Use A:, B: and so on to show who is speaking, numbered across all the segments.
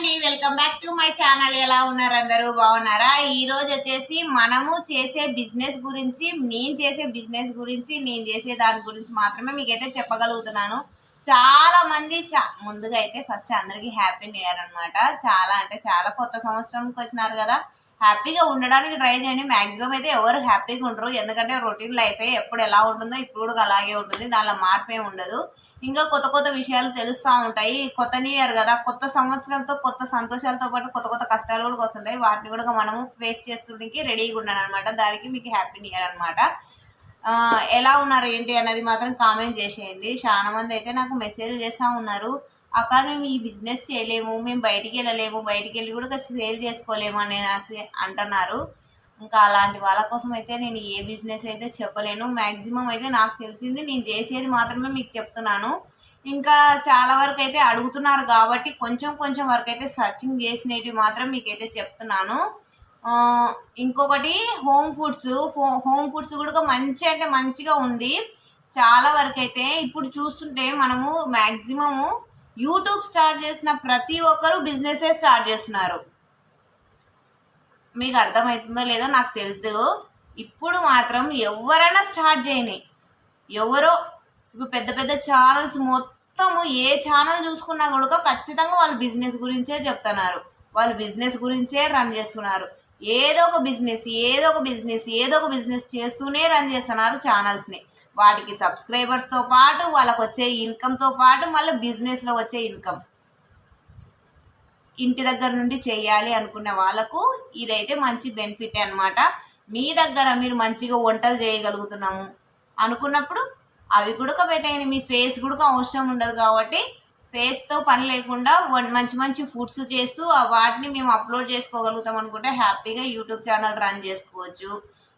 A: అండి. Welcome back to my channel ఎలా ఉన్నారు అందరూ? బాగున్నారా? ఈరోజు వచ్చేసి మనము చేసే బిజినెస్ గురించి నేను చేసే బిజినెస్ గురించి నేను చేసే దాని గురించి మాత్రమే మీకైతే చెప్పగలుగుతున్నాను. చాలా మంది చా ముందుగా అయితే ఫస్ట్ అందరికీ హ్యాపీ న్యూ ఇయర్ అనమాట చాలా అంటే చాలా కొత్త సంవత్సరంకి వచ్చినారు కదా. హ్యాపీగా ఉండడానికి ట్రై చేయండి. మాక్సిమం అయితే ఎవరు హ్యాపీగా ఉండరు. ఎందుకంటే రొటీన్ లైఫ్ ఎప్పుడు ఎలా ఉంటుందో ఇప్పుడు కూడా అలాగే ఉంటుంది. దానిలో మార్పు ఉండదు. ఇంకా కొత్త కొత్త విషయాలు తెలుస్తూ ఉంటాయి. కొత్త ఇయర్ కదా. కొత్త సంవత్సరంతో కొత్త సంతోషాలతో పాటు కొత్త కొత్త కష్టాలు కూడా వస్తుంటాయి. వాటిని కూడా మనము ఫేస్ చేస్తుండడానికి రెడీగా ఉన్నాను అనమాట దానికి మీకు హ్యాపీ ఇయర్ అనమాట ఎలా ఉన్నారు ఏంటి అనేది మాత్రం కామెంట్ చేసేయండి. చాలా మంది అయితే నాకు మెసేజ్ చేస్తూ ఉన్నారు. అక్కడ మేము ఈ బిజినెస్ చేయలేము. మేము బయటికి వెళ్ళలేము. బయటికి వెళ్ళి కూడా సేల్ చేసుకోలేము అనేసి అంటున్నారు. ఇంకా అలాంటి వాళ్ళ కోసం అయితే నేను ఏ బిజినెస్ అయితే చెప్పలేను. మ్యాక్సిమం అయితే నాకు తెలిసింది నేను చేసేది మాత్రమే మీకు చెప్తున్నాను. ఇంకా చాలా వరకు అయితే అడుగుతున్నారు కాబట్టి కొంచెం కొంచెం వరకు అయితే సర్చింగ్ చేసినవి మాత్రం మీకైతే చెప్తున్నాను. ఇంకొకటి హోమ్ ఫుడ్స్ హోమ్ ఫుడ్స్ కూడా మంచి అంటే మంచిగా ఉంది. చాలా వరకు అయితే ఇప్పుడు చూస్తుంటే మనము మ్యాక్సిమము యూట్యూబ్ స్టార్ట్ చేసిన ప్రతి ఒక్కరు బిజినెసే స్టార్ట్ చేస్తున్నారు. మీకు అర్థమవుతుందో లేదో నాకు తెలుసు ఇప్పుడు మాత్రం ఎవరైనా స్టార్ట్ చేయని ఎవరో ఇప్పుడు పెద్ద పెద్ద ఛానల్స్ మొత్తము ఏ ఛానల్ చూసుకున్నా కూడా ఖచ్చితంగా వాళ్ళు బిజినెస్ గురించే చెప్తున్నారు. వాళ్ళు బిజినెస్ గురించే రన్ చేస్తున్నారు. ఏదో ఒక బిజినెస్ ఏదో ఒక బిజినెస్ ఏదో ఒక బిజినెస్ చేస్తూనే రన్ చేస్తున్నారు ఛానల్స్ని వాటికి సబ్స్క్రైబర్స్తో పాటు వాళ్ళకు వచ్చే ఇన్కమ్తో పాటు మళ్ళీ బిజినెస్లో వచ్చే ఇన్కమ్ ఇంటి దగ్గర నుండి చేయాలి అనుకున్న వాళ్ళకు ఇదైతే మంచి బెనిఫిట్ అనమాట మీ దగ్గర మీరు మంచిగా వంటలు చేయగలుగుతున్నాము అనుకున్నప్పుడు అవి కూడా పెట్టేయండి. మీ ఫేస్ కూడా అవసరం ఉండదు కాబట్టి ఫేస్తో పని లేకుండా వన్- మంచి మంచి ఫుడ్స్ చేస్తూ వాటిని మేము అప్లోడ్ చేసుకోగలుగుతాం అనుకుంటే హ్యాపీగా యూట్యూబ్ ఛానల్ రన్ చేసుకోవచ్చు.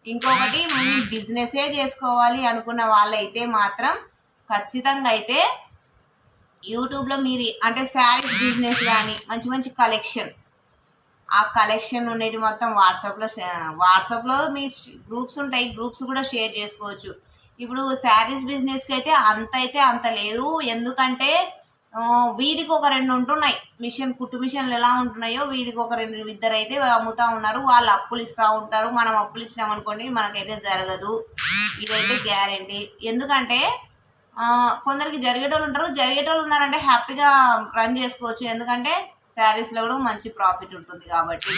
A: ఇంకొకటి మేము బిజినెసే చేసుకోవాలి అనుకున్న వాళ్ళైతే మాత్రం ఖచ్చితంగా అయితే యూట్యూబ్లో మీరు అంటే శారీస్ బిజినెస్ కానీ మంచి మంచి కలెక్షన్ ఆ కలెక్షన్ ఉండేది మొత్తం వాట్సాప్లో వాట్సాప్లో మీ గ్రూప్స్ ఉంటాయి గ్రూప్స్ కూడా షేర్ చేసుకోవచ్చు. ఇప్పుడు శారీస్ బిజినెస్కి అయితే అంత అయితే అంత లేదు. ఎందుకంటే వీధికి ఒక రెండు ఉంటున్నాయి. మిషన్ కుట్టు మిషన్లు ఎలా ఉంటున్నాయో వీధికి ఒక రెండు ఇద్దరు అయితే అమ్ముతూ ఉన్నారు. వాళ్ళు అప్పులు ఇస్తూ ఉంటారు. మనం అప్పులు ఇచ్చినామనుకోండి మనకైతే జరగదు. ఇదైతే గ్యారంటీ ఎందుకంటే కొందరికి జరిగేటోళ్ళు ఉంటారు. జరిగేటోళ్ళు ఉన్నారంటే హ్యాపీగా రన్ చేసుకోవచ్చు. ఎందుకంటే శారీస్లో కూడా మంచి ప్రాఫిట్ ఉంటుంది కాబట్టి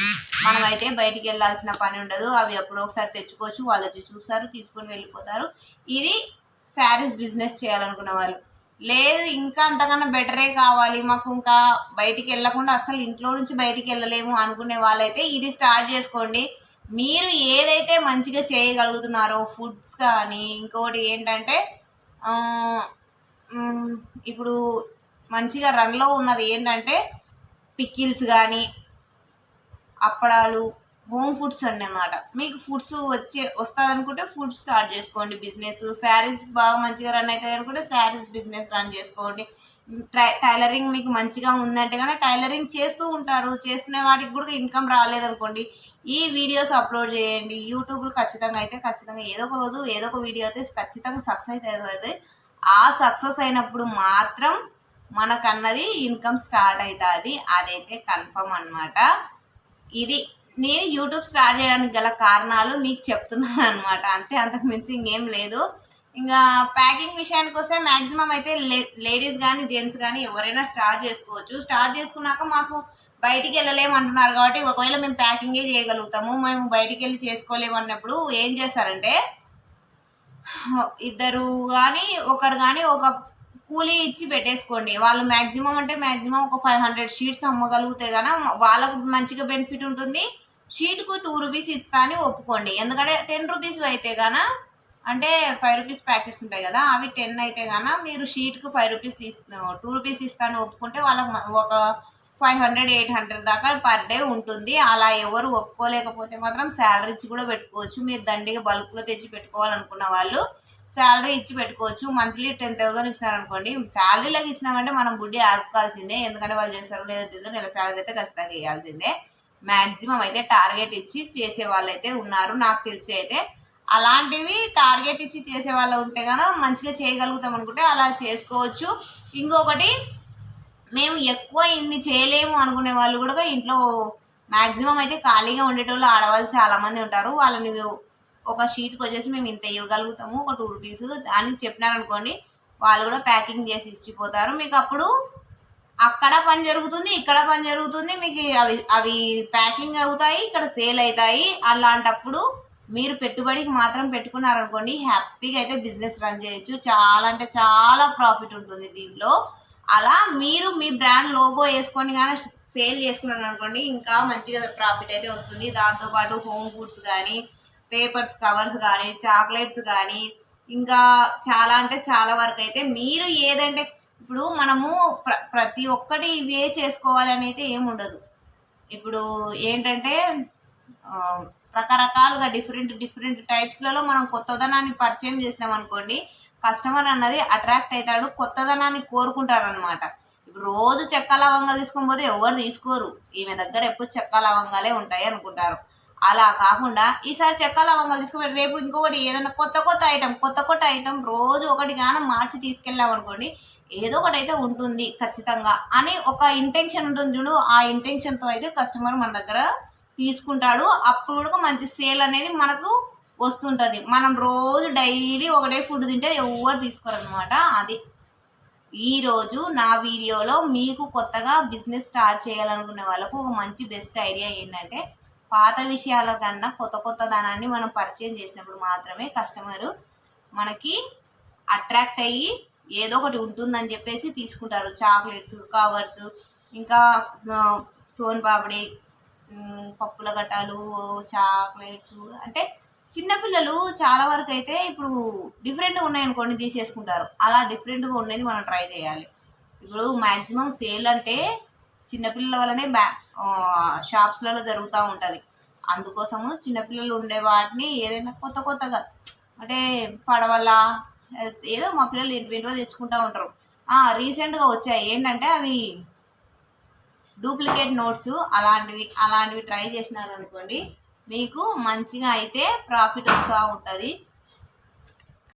A: మనమైతే బయటికి వెళ్ళాల్సిన పని ఉండదు. అవి ఎప్పుడో ఒకసారి తెచ్చుకోవచ్చు. వాళ్ళు వచ్చి చూస్తారు తీసుకొని వెళ్ళిపోతారు. ఇది శారీస్ బిజినెస్ చేయాలనుకున్న వాళ్ళు. లేదు ఇంకా అంతకన్నా బెటరే కావాలి. మాకు ఇంకా బయటికి వెళ్ళకుండా అసలు ఇంట్లో నుంచి బయటికి వెళ్ళలేము అనుకునే వాళ్ళైతే ఇది స్టార్ట్ చేసుకోండి. మీరు ఏదైతే మంచిగా చేయగలుగుతున్నారో ఫుడ్స్ కానీ ఇంకోటి ఏంటంటే ఇప్పుడు మంచిగా రన్లో ఉన్నది ఏంటంటే పిక్కిల్స్ కానీ అప్పడాలు హోమ్ ఫుడ్స్ అన్నమాట. మీకు ఫుడ్స్ వచ్చే వస్తుంది అనుకుంటే ఫుడ్ స్టార్ట్ చేసుకోండి బిజినెస్ శారీస్ బాగా మంచిగా రన్ అవుతాయి అనుకుంటే శారీస్ బిజినెస్ రన్ చేసుకోండి. టైలరింగ్ మీకు మంచిగా ఉందంటే కానీ టైలరింగ్ చేస్తూ ఉంటారు. చేస్తున్న వాటికి కూడా ఇన్కమ్ రాలేదనుకోండి. ఈ వీడియోస్ అప్లోడ్ చేయండి. యూట్యూబ్లో ఖచ్చితంగా అయితే ఖచ్చితంగా ఏదో ఒక రోజు ఏదో ఒక వీడియో అయితే ఖచ్చితంగా సక్సెస్ అవుతుంది. ఆ సక్సెస్ అయినప్పుడు మాత్రం మనకన్నది ఇన్కమ్ స్టార్ట్ అవుతుంది అదైతే కన్ఫర్మ్ అనమాట ఇది నేను యూట్యూబ్ స్టార్ట్ చేయడానికి గల కారణాలు మీకు చెప్తున్నాను అనమాట అంతే అంతకు మించి ఇంకేం లేదు. ఇంకా ప్యాకింగ్ విషయానికి వస్తే మ్యాక్సిమం అయితే లేడీస్ కానీ జెంట్స్ కానీ ఎవరైనా స్టార్ట్ చేసుకోవచ్చు. స్టార్ట్ చేసుకున్నాక మాకు బయటికి వెళ్ళలేము అంటున్నారు కాబట్టి ఒకవేళ మేము ప్యాకింగే చేయగలుగుతాము మేము బయటికి వెళ్ళి చేసుకోలేము అన్నప్పుడు ఏం చేస్తారంటే ఇద్దరు కానీ ఒకరు కానీ ఒక కూలీ ఇచ్చి పెట్టేసుకోండి. వాళ్ళు మ్యాక్సిమం అంటే మ్యాక్సిమం ఒక ఫైవ్ హండ్రెడ్ షీట్స్ అమ్మగలిగితే కానీ వాళ్ళకు మంచిగా బెనిఫిట్ ఉంటుంది. షీట్కు టూ రూపీస్ ఇస్తా అని ఒప్పుకోండి. ఎందుకంటే టెన్ రూపీస్ అయితే గాన అంటే ఫైవ్ రూపీస్ ప్యాకెట్స్ ఉంటాయి కదా అవి టెన్ అయితే గాన మీరు షీట్కు ఫైవ్ రూపీస్ తీసు టూ రూపీస్ ఇస్తాను ఒప్పుకుంటే వాళ్ళకి ఒక ఫైవ్ హండ్రెడ్ ఎయిట్ హండ్రెడ్ దాకా పర్ డే ఉంటుంది. అలా ఎవరు ఒప్పుకోలేకపోతే మాత్రం శాలరీ ఇచ్చి కూడా పెట్టుకోవచ్చు. మీరు దండిగా బల్క్లో తెచ్చి పెట్టుకోవాలనుకున్న వాళ్ళు శాలరీ ఇచ్చి పెట్టుకోవచ్చు. మంత్లీ టెన్ థౌసండ్ ఇచ్చినారనుకోండి శాలరీలకు ఇచ్చినామంటే మనం బుడ్డి ఆపుకోవాల్సిందే. ఎందుకంటే వాళ్ళు చేస్తారు లేదో తెలియదు నెల శాలరీ అయితే ఖచ్చితంగా వేయాల్సిందే మ్యాక్సిమం అయితే టార్గెట్ ఇచ్చి చేసే వాళ్ళైతే ఉన్నారు. నాకు తెలిసి అయితే అలాంటివి టార్గెట్ ఇచ్చి చేసే వాళ్ళు ఉంటే కనుక మంచిగా చేయగలుగుతాం అనుకుంటే అలా చేసుకోవచ్చు. ఇంకొకటి మేము ఎక్కువ ఇన్ని చేయలేము అనుకునే వాళ్ళు కూడా ఇంట్లో మ్యాక్సిమం అయితే ఖాళీగా ఉండేటోళ్ళు ఆడవాళ్ళు చాలామంది ఉంటారు. వాళ్ళని ఒక షీట్కి వచ్చేసి మేము ఇంత ఇవ్వగలుగుతాము. ఒక టూ రూపీస్ అని చెప్పినారనుకోండి వాళ్ళు కూడా ప్యాకింగ్ చేసి ఇచ్చిపోతారు. మీకు అప్పుడు అక్కడ పని జరుగుతుంది ఇక్కడ పని జరుగుతుంది మీకు అవి అవి ప్యాకింగ్ అవుతాయి ఇక్కడ సేల్ అవుతాయి. అలాంటప్పుడు మీరు పెట్టుబడికి మాత్రం పెట్టుకున్నారనుకోండి హ్యాపీగా అయితే బిజినెస్ రన్ చేయొచ్చు. చాలా అంటే చాలా ప్రాఫిట్ ఉంటుంది దీంట్లో. అలా మీరు మీ బ్రాండ్ లోగో వేసుకొని కానీ సేల్ చేసుకున్నాను అనుకోండి ఇంకా మంచిగా ప్రాఫిట్ అయితే వస్తుంది. దాంతోపాటు హోమ్ ఫుడ్స్ కానీ పేపర్స్ కవర్స్ కానీ చాక్లెట్స్ కానీ ఇంకా చాలా అంటే చాలా వరకు అయితే మీరు ఏదంటే ఇప్పుడు మనము ప్ర ప్రతి ఒక్కటి ఇవే చేసుకోవాలని అయితే ఏముండదు ఇప్పుడు ఏంటంటే రకరకాలుగా డిఫరెంట్ డిఫరెంట్ టైప్స్లలో మనం కొత్తదనాన్ని పరిచయం చేసినాం అనుకోండి కస్టమర్ అన్నది అట్రాక్ట్ అవుతాడు కొత్తదనాన్ని కోరుకుంటాడు అనమాట రోజు చెక్క లవంగాలు తీసుకొని పోతే ఎవరు తీసుకోరు. ఈమె దగ్గర ఎప్పుడు చెక్క లవంగాలే ఉంటాయి అనుకుంటారు. అలా కాకుండా ఈసారి చెక్క లవంగాలు తీసుకుపోయి రేపు ఇంకొకటి ఏదైనా కొత్త కొత్త ఐటమ్ కొత్త కొత్త ఐటమ్ రోజు ఒకటి కానీ మార్చి తీసుకెళ్ళాం అనుకోండి ఏదో ఒకటి అయితే ఉంటుంది ఖచ్చితంగా అని ఒక ఇంటెన్షన్ ఉంటుంది చూడు. ఆ ఇంటెన్షన్తో అయితే కస్టమర్ మన దగ్గర తీసుకుంటాడు. అప్పుడు కూడా మంచి సేల్ అనేది మనకు వస్తుంటుంది. మనం రోజు డైలీ ఒకటే ఫుడ్ తింటే ఎవరు తీసుకోరనమాట అది. ఈరోజు నా వీడియోలో మీకు కొత్తగా బిజినెస్ స్టార్ట్ చేయాలనుకునే వాళ్ళకు ఒక మంచి బెస్ట్ ఐడియా ఏంటంటే పాత విషయాల కన్నా కొత్త కొత్త ధనాన్ని మనం పరిచయం చేసినప్పుడు మాత్రమే కస్టమరు మనకి అట్రాక్ట్ అయ్యి ఏదో ఒకటి ఉంటుందని చెప్పేసి తీసుకుంటారు. చాక్లెట్స్ కవర్స్ ఇంకా సోన్ పాపిడి పప్పుల గట్టాలు చాక్లెట్స్ అంటే చిన్నపిల్లలు చాలా వరకు అయితే ఇప్పుడు డిఫరెంట్గా ఉన్నాయనుకోండి తీసేసుకుంటారు. అలా డిఫరెంట్గా ఉన్నాయని మనం ట్రై చేయాలి. ఇప్పుడు మ్యాక్సిమం సేల్ అంటే చిన్నపిల్లల వల్లనే బ్యా షాప్స్లలో జరుగుతూ ఉంటుంది. అందుకోసము చిన్నపిల్లలు ఉండే వాటిని ఏదైనా కొత్త కొత్తగా అంటే పడవల ఏదో మా పిల్లలు ఏంటివో తెచ్చుకుంటూ ఉంటారు. రీసెంట్గా వచ్చాయి. ఏంటంటే అవి డూప్లికేట్ నోట్స్ అలాంటివి అలాంటివి ట్రై చేసినారు అనుకోండి మీకు మంచిగా అయితే ప్రాఫిట్ వస్తూ ఉంటుంది.